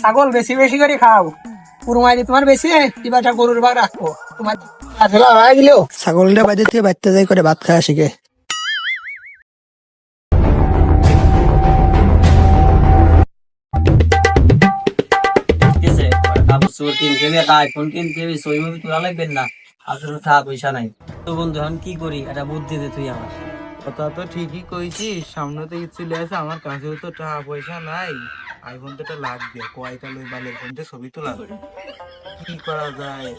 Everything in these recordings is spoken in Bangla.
ছাগল বেশি বেশি করে খাও। কুরমাই তোমার বেশি কিবাটা গরুর ভাগ রাখো তোমার ছাগলটা বাইরে থেকে বাচ্চা যাই করে ভাত খাওয়া শিখে। কিসে কিনতে হবে আইফোন কিনতে হবে সই তোলা লাগবেন না। আসলে টাকা পয়সা নাই। তো বন্ধু এখন কি করি? এটা বুদ্ধি দে তুই আমার। কথা তো ঠিকই কইছিস। সামনে তো কিছু লেছে আমার কাছেও তো টাকা পয়সা নাই। আইফোন তো একটা লাগবে কয়টা লই বালের ফোনতে ছবি তো লাগবে। কি করা যায়?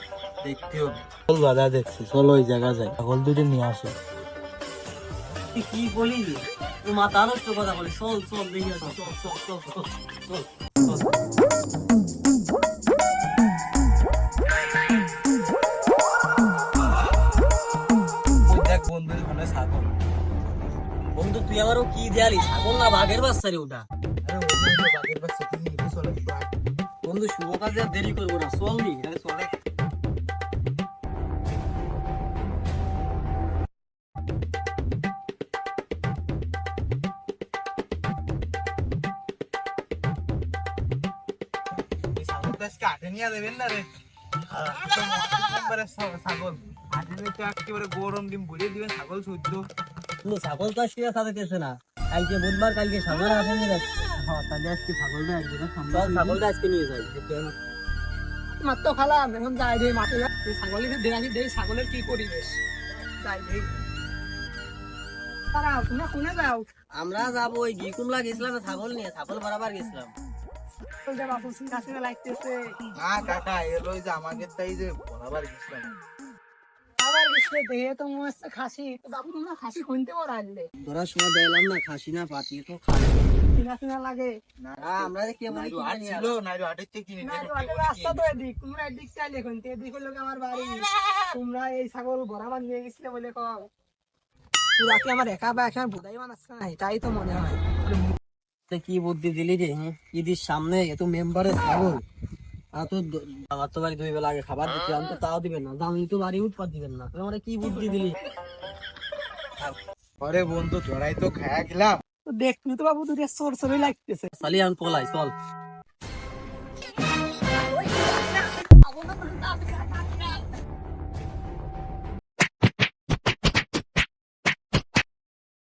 দেখতে হবে। চল দাদা দেখছি। চলো ওই জায়গা যাই। ছাগল দুটো নিয়ে আসো। তুই কি বলি তুই মাথা নষ্ট কথা বলি চল চল দেখি। চল চল চল চল চল। বন্ধু তুই আমারও কি দেয়ালি? ছাগল না বাঘের বাচ্চা রে ওটা? বন্ধু বাচ্চা চলে বন্ধু শুভ কাজে আর দেরি করব না। চল নি চলে। হাটে নিয়ে দেবেন না রে। ছাগল। গরম ডিম ভরিয়ে দিবেন ছাগল সহ্য। কিন্তু ছাগল তো আজকে সাথে না। কালকে বুধবার কালকে সামনে আসে নিয়ে হ্যাঁ তাহলে আজকে ছাগলটা একদিনের ছাগলটা আজকে নিয়ে যাই। মাত্র খালাম এখন যাই দেই মাঠে ছাগলের দেখাছি দেই ছাগলের কি পরিবেশ। যাই দেই তারা তোমরা কোনে যাও? আমরা যাব ওই ঘি কুমলা গেছিলাম ছাগল নিয়ে ছাগল বরাবর গেছিলাম। কাকা এলো যে আমাকে তাই যে বরাবর গেছিলাম। আবার দেহে তো মনে হচ্ছে খাসি। তো তোমরা খাসি খুনতে পারো আনলে। ধরার সময় দেখলাম না খাসি না পাতি তো খাসি চিনা চিনা লাগে। না আমরা কে বলি নাইরু হাট ছিল নাইরু হাটের থেকে কিনে নিয়ে তোমাদের রাস্তা তো এদিক তোমরা এদিক চাইলে খুনতে এদিক হলো কি আমার বাড়ি? তোমরা এই ছাগল বরাবর নিয়ে গেছিলে বলে কও। পুরা কি আমার একা বা না তাই তো মনে হয়। কি বুদ্ধি দিলি রে হ্যাঁ? ঈদের সামনে এত মেম্বারের ছাগল। আমার তো বাড়ি দুই বেলা আগে খাবার দিতে আমি তো তাও দিবেন না। দামি তো বাড়ি উৎপাদ দিবেন না। আমরা কি বুদ্ধি দিলি? আরে বন্ধু তোরাই তো খায়া গেলাম তো বাবু দুটো সর চোরই লাগতেছে। চালি আমি পলাই চল।